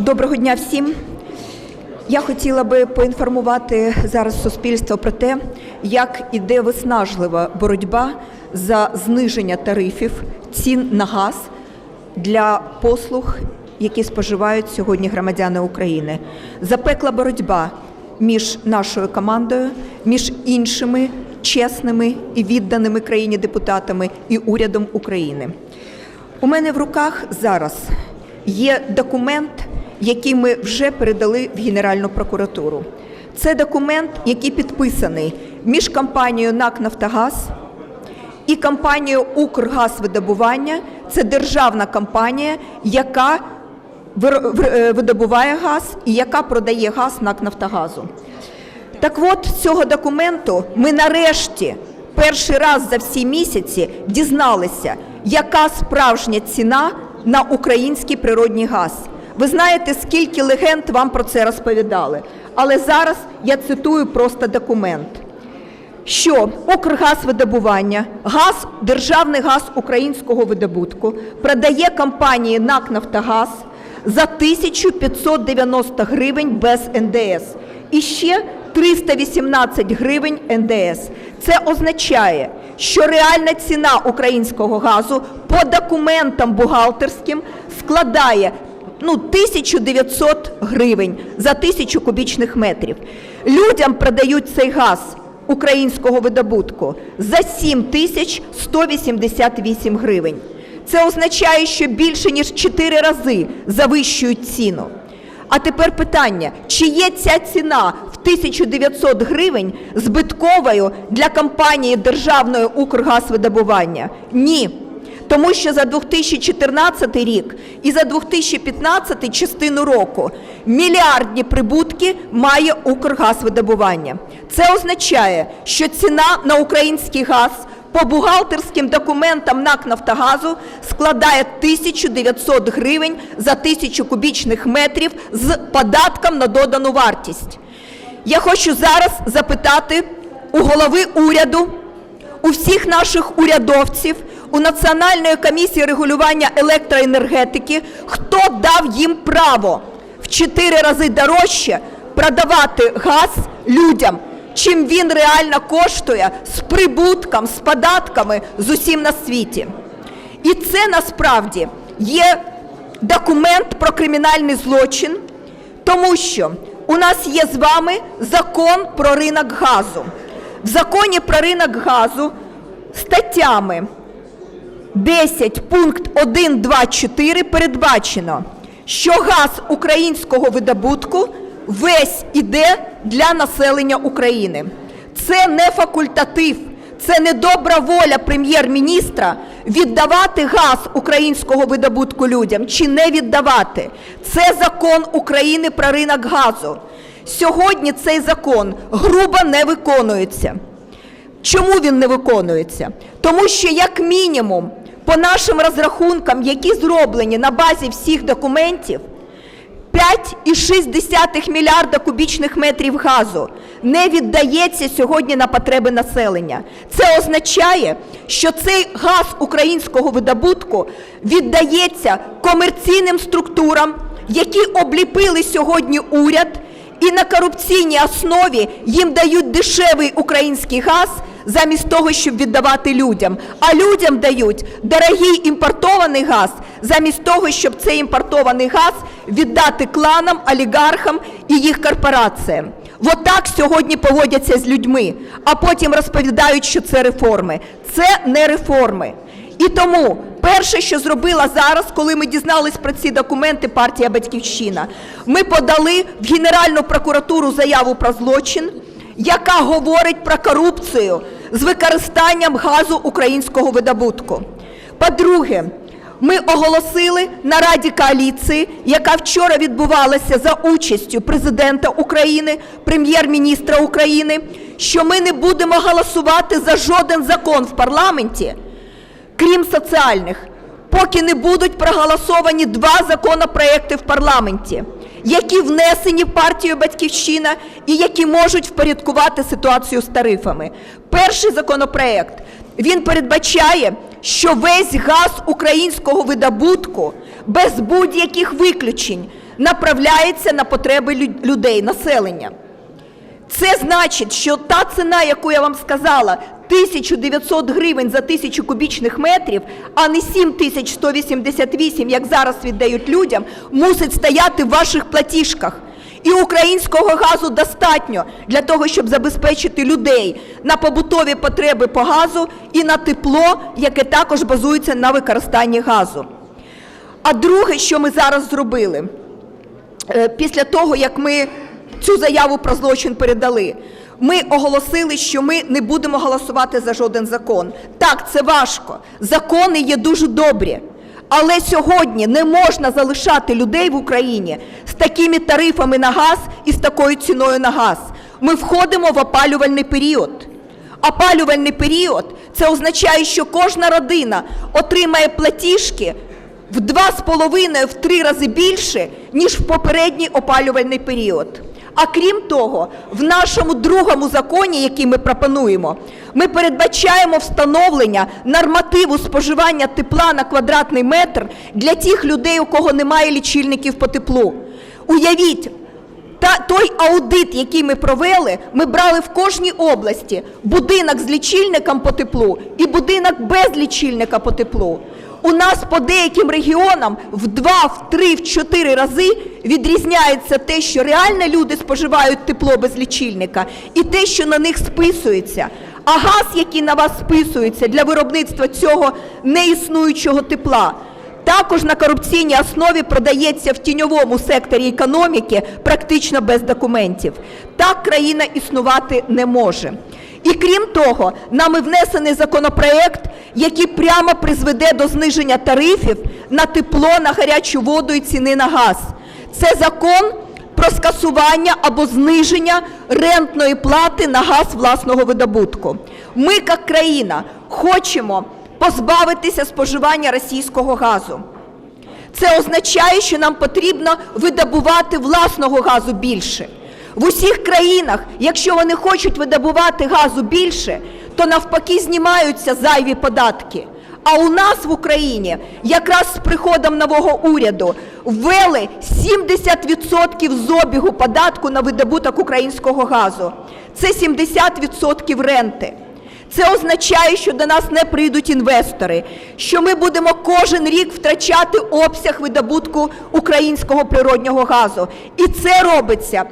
Доброго дня всім. Я хотіла би поінформувати зараз суспільство про те, як іде виснажлива боротьба за зниження тарифів цін на газ для послуг, які споживають сьогодні громадяни України. Запекла боротьба між нашою командою, між іншими чесними і відданими країні депутатами і урядом України. У мене в руках зараз є документ, який ми вже передали в Генеральну прокуратуру. Це документ, який підписаний між компанією НАК Нафтогаз і компанією Укргазвидобування. Це державна компанія, яка е, видобуває газ і яка продає газ НАК Нафтогазу. Так от, з цього документу ми нарешті перший раз за всі місяці дізналися, яка справжня ціна на український природний газ. Ви знаєте, скільки легенд вам про це розповідали. Але зараз я цитую просто документ що Укргазвидобування, газ, державний газ українського видобутку продає компанії НАК «Нафтогаз» за 1590 гривень без НДС і ще 318 гривень НДС. Це означає, що реальна ціна українського газу по документам бухгалтерським складає ну, 1900 гривень за тисячу кубічних метрів. Людям продають цей газ українського видобутку за 7 тисяч 188 гривень. Це означає, що більше ніж 4 рази завищують ціну. А тепер питання, чи є ця ціна в 1900 гривень збитковою для компанії державної Укргазвидобування? Ні. Тому що за 2014 рік і за 2015 частину року мільярдні прибутки має Укргазвидобування. Це означає, що ціна на український газ по бухгалтерським документам НАК «Нафтогазу» складає 1900 гривень за тисячу кубічних метрів з податком на додану вартість. Я хочу зараз запитати у голови уряду, у всіх наших урядовців, у Національної комісії регулювання електроенергетики, хто дав їм право в 4 рази дорожче продавати газ людям, чим він реально коштує з прибутком, з податками з усім на світі. І це насправді є документ про кримінальний злочин, тому що у нас є з вами закон про ринок газу. В законі про ринок газу статтями 10 пункт 1, 2, 4 передбачено, що газ українського видобутку весь іде для населення України. Це не факультатив, це не добра воля прем'єр-міністра віддавати газ українського видобутку людям чи не віддавати. Це закон України про ринок газу. Сьогодні цей закон грубо не виконується. Чому він не виконується? Тому що, як мінімум, по нашим розрахункам, які зроблені на базі всіх документів, 5,6 мільярда кубічних метрів газу не віддається сьогодні на потреби населення. Це означає, що цей газ українського видобутку віддається комерційним структурам, які обліпили сьогодні уряд, і на корупційній основі їм дають дешевий український газ замість того, щоб віддавати людям. А людям дають дорогий імпортований газ замість того, щоб цей імпортований газ віддати кланам, олігархам і їх корпораціям. От так сьогодні поводяться з людьми, а потім розповідають, що це реформи. Це не реформи. І тому перше, що зробила зараз, коли ми дізнались про ці документи, партія Батьківщина, ми подали в Генеральну прокуратуру заяву про злочин, яка говорить про корупцію з використанням газу українського видобутку. По-друге, ми оголосили на Раді коаліції, яка вчора відбувалася за участю президента України, прем'єр-міністра України, що ми не будемо голосувати за жоден закон в парламенті, крім соціальних, поки не будуть проголосовані два законопроекти в парламенті, які внесені в партію Батьківщина і які можуть впорядкувати ситуацію з тарифами. Перший законопроект він передбачає, що весь газ українського видобутку без будь-яких виключень направляється на потреби людей, населення. Це значить, що та ціна, яку я вам сказала, 1900 гривень за тисячу кубічних метрів, а не 7188, як зараз віддають людям, мусить стояти в ваших платіжках. І українського газу достатньо для того, щоб забезпечити людей на побутові потреби по газу і на тепло, яке також базується на використанні газу. А друге, що ми зараз зробили, Е, після того, як ми цю заяву про злочин передали, ми оголосили, що ми не будемо голосувати за жоден закон. Так, це важко. Закони є дуже добрі. Але сьогодні не можна залишати людей в Україні з такими тарифами на газ і з такою ціною на газ. Ми входимо в опалювальний період. Опалювальний період це означає, що кожна родина отримає платіжки в два з половиною, в три рази більше, ніж в попередній опалювальний період. А крім того, в нашому другому законі, який ми пропонуємо, ми передбачаємо встановлення нормативу споживання тепла на квадратний метр для тих людей, у кого немає лічильників по теплу. Уявіть, та той аудит, який ми провели, ми брали в кожній області будинок з лічильником по теплу і будинок без лічильника по теплу. У нас по деяким регіонам в два, в три, в чотири рази відрізняється те, що реально люди споживають тепло без лічильника, і те, що на них списується. А газ, який на вас списується для виробництва цього неіснуючого тепла, також на корупційній основі продається в тіньовому секторі економіки практично без документів. Так країна існувати не може. І крім того, нами внесений законопроект, який прямо призведе до зниження тарифів на тепло, на гарячу воду і ціни на газ. Це закон про скасування або зниження рентної плати на газ власного видобутку. Ми, як країна, хочемо позбавитися споживання російського газу. Це означає, що нам потрібно видобувати власного газу більше. В усіх країнах, якщо вони хочуть видобувати газу більше, то навпаки знімаються зайві податки. А у нас в Україні якраз з приходом нового уряду ввели 70% з обігу податку на видобуток українського газу. Це 70% ренти. Це означає, що до нас не прийдуть інвестори, що ми будемо кожен рік втрачати обсяг видобутку українського природнього газу. І це робиться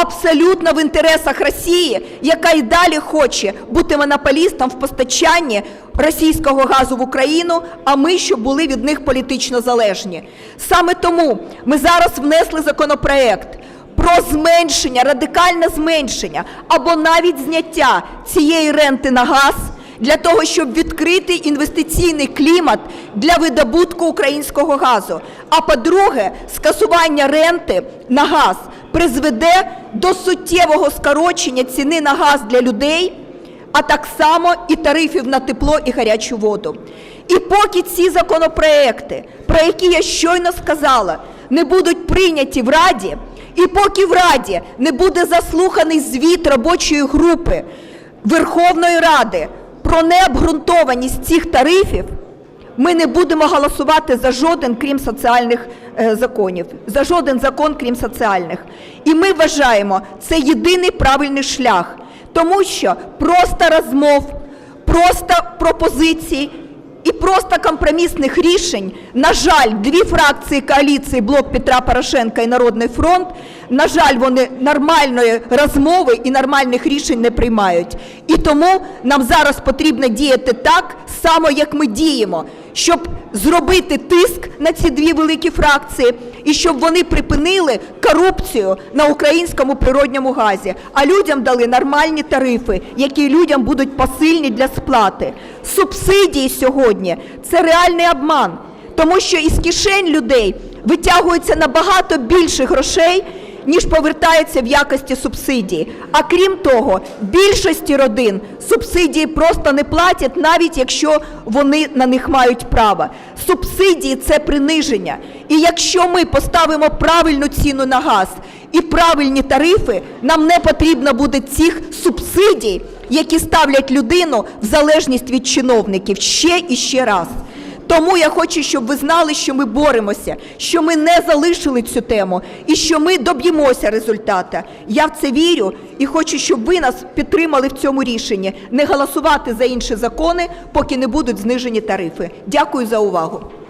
абсолютно в інтересах Росії, яка й далі хоче бути монополістом в постачанні російського газу в Україну, а ми щоб були від них політично залежні. Саме тому ми зараз внесли законопроект про зменшення, радикальне зменшення або навіть зняття цієї ренти на газ для того, щоб відкрити інвестиційний клімат для видобутку українського газу. А по-друге, скасування ренти на газ призведе до суттєвого скорочення ціни на газ для людей, а так само і тарифів на тепло і гарячу воду. І поки ці законопроекти, про які я щойно сказала, не будуть прийняті в Раді, і поки в Раді не буде заслуханий звіт робочої групи Верховної Ради про необґрунтованість цих тарифів, ми не будемо голосувати за жоден, крім соціальних е, законів, за жоден закон, крім соціальних. І ми вважаємо, це єдиний правильний шлях, тому що просто розмов, просто пропозицій і просто компромісних рішень, на жаль, дві фракції коаліції Блок Петра Порошенка і Народний фронт, на жаль, вони нормальної розмови і нормальних рішень не приймають. І тому нам зараз потрібно діяти так само, як ми діємо, щоб зробити тиск на ці дві великі фракції і щоб вони припинили корупцію на українському природньому газі, а людям дали нормальні тарифи, які людям будуть посильні для сплати. Субсидії сьогодні це реальний обман, тому що із кишень людей витягується набагато більше грошей, ніж повертається в якості субсидії. А крім того, більшості родин субсидії просто не платять, навіть якщо вони на них мають право. Субсидії це приниження. І якщо ми поставимо правильну ціну на газ і правильні тарифи, нам не потрібно буде цих субсидій, які ставлять людину в залежність від чиновників ще і ще раз. Тому я хочу, щоб ви знали, що ми боремося, що ми не залишили цю тему і що ми доб'ємося результату. Я в це вірю і хочу, щоб ви нас підтримали в цьому рішенні не голосувати за інші закони, поки не будуть знижені тарифи. Дякую за увагу.